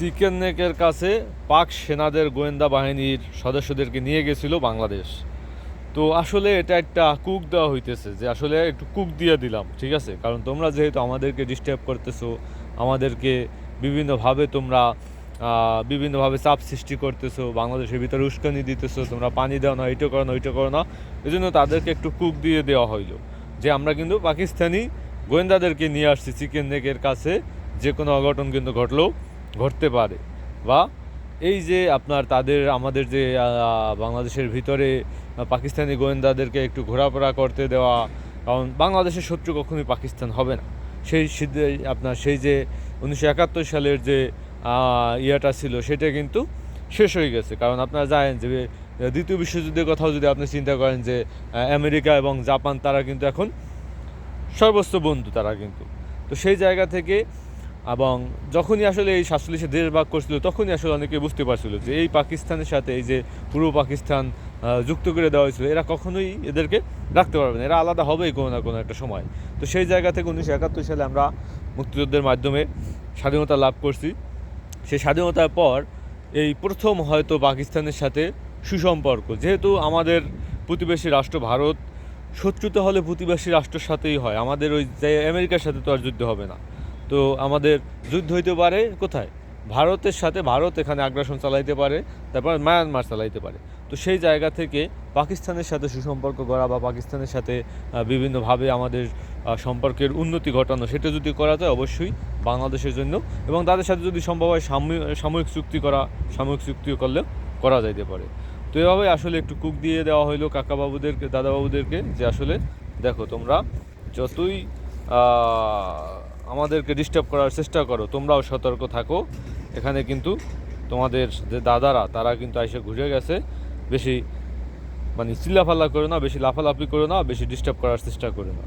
Chicken নেকের কাছে পাক সেনাদের গোয়েন্দা বাহিনীর সদস্যদেরকে নিয়ে গেছিল বাংলাদেশ। তো আসলে এটা একটা কুক দেওয়া হইতেছে যে আসলে একটু কুক দিয়ে দিলাম, ঠিক আছে? কারণ তোমরা যেহেতু আমাদেরকে ডিস্টার্ব করতেছো, আমাদেরকে বিভিন্নভাবে তোমরা বিভিন্নভাবে চাপ সৃষ্টি করতেছো, বাংলাদেশের ভিতরে উস্কানি দিতেছো, তোমরা পানি দাও না, এইটা করো না, ওইটা করো না এই জন্য তাদেরকে একটু কুক দিয়ে দেওয়া হইল। যে আমরা কিন্তু পাকিস্তানি গোয়েন্দাদেরকে নিয়ে আসছি চিকেন নেকের কাছে, যে কোনো অঘটন কিন্তু ঘটলেও। ঘটতে পারে বা এই যে আপনার তাদের, আমাদের যে বাংলাদেশের ভিতরে পাকিস্তানি গোয়েন্দাদেরকে একটু ঘোরাফেরা করতে দেওয়া, কারণ বাংলাদেশের শত্রু কখনোই পাকিস্তান হবে না। সেই আপনার সেই যে উনিশশো একাত্তর সালের যে ইয়েটা ছিল, সেটা কিন্তু শেষ হয়ে গেছে। কারণ আপনারা জানেন যে দ্বিতীয় বিশ্বযুদ্ধের কথাও যদি আপনি চিন্তা করেন যে আমেরিকা এবং জাপান, তারা কিন্তু এখন সর্বোচ্চ বন্ধু তারা কিন্তু। তো সেই জায়গা থেকে এবং যখনই আসলে এই সাতচল্লিশে দেশ ভাগ করছিল, তখনই আসলে অনেকে বুঝতে পারছিল যে এই পাকিস্তানের সাথে এই যে পূর্ব পাকিস্তান যুক্ত করে দেওয়া হয়েছিল, এরা কখনোই এদেরকে রাখতে পারবে না। এরা আলাদা হবেই কোনো না কোনো একটা সময়। তো সেই জায়গা থেকে উনিশশো একাত্তর সালে আমরা মুক্তিযুদ্ধের মাধ্যমে স্বাধীনতা লাভ করছি। সেই স্বাধীনতার পর এই প্রথম হয়তো পাকিস্তানের সাথে সুসম্পর্ক। যেহেতু আমাদের প্রতিবেশী রাষ্ট্র ভারত, শত্রুতা হলে প্রতিবেশী রাষ্ট্রের সাথেই হয়। আমাদের ওই আমেরিকার সাথে তো আর যুদ্ধ হবে না। তো আমাদের যুদ্ধ হইতে পারে, কোথায়? ভারতের সাথে ভারত এখানে আগ্রাসন চালাইতে পারে, তারপর মায়ানমার চালাইতে পারে। তো সেই জায়গা থেকে পাকিস্তানের সাথে সুসম্পর্ক করা বা পাকিস্তানের সাথে বিভিন্নভাবে আমাদের সম্পর্কের উন্নতি ঘটানো, সেটা যদি করা যায় অবশ্যই বাংলাদেশের জন্য এবং তাদের সাথে যদি সম্ভব হয় সাময়িক চুক্তি করা, সাময়িক চুক্তি করলেও করা যাইতে পারে। তো এভাবে আসলে একটু কুক দিয়ে দেওয়া হইল কাকাবাবুদেরকে, দাদাবাবুদেরকে যে আসলে দেখো তোমরা যতই আমাদেরকে ডিস্টার্ব করার চেষ্টা করো, তোমরাও সতর্ক থাকো। এখানে কিন্তু তোমাদের যে দাদারা, তারা কিন্তু এসে ঘুরে গেছে। বেশি মানে চিল্লাফাল্লা করো না, বেশি লাফালাফি করো না, বেশি ডিস্টার্ব করার চেষ্টা করো না।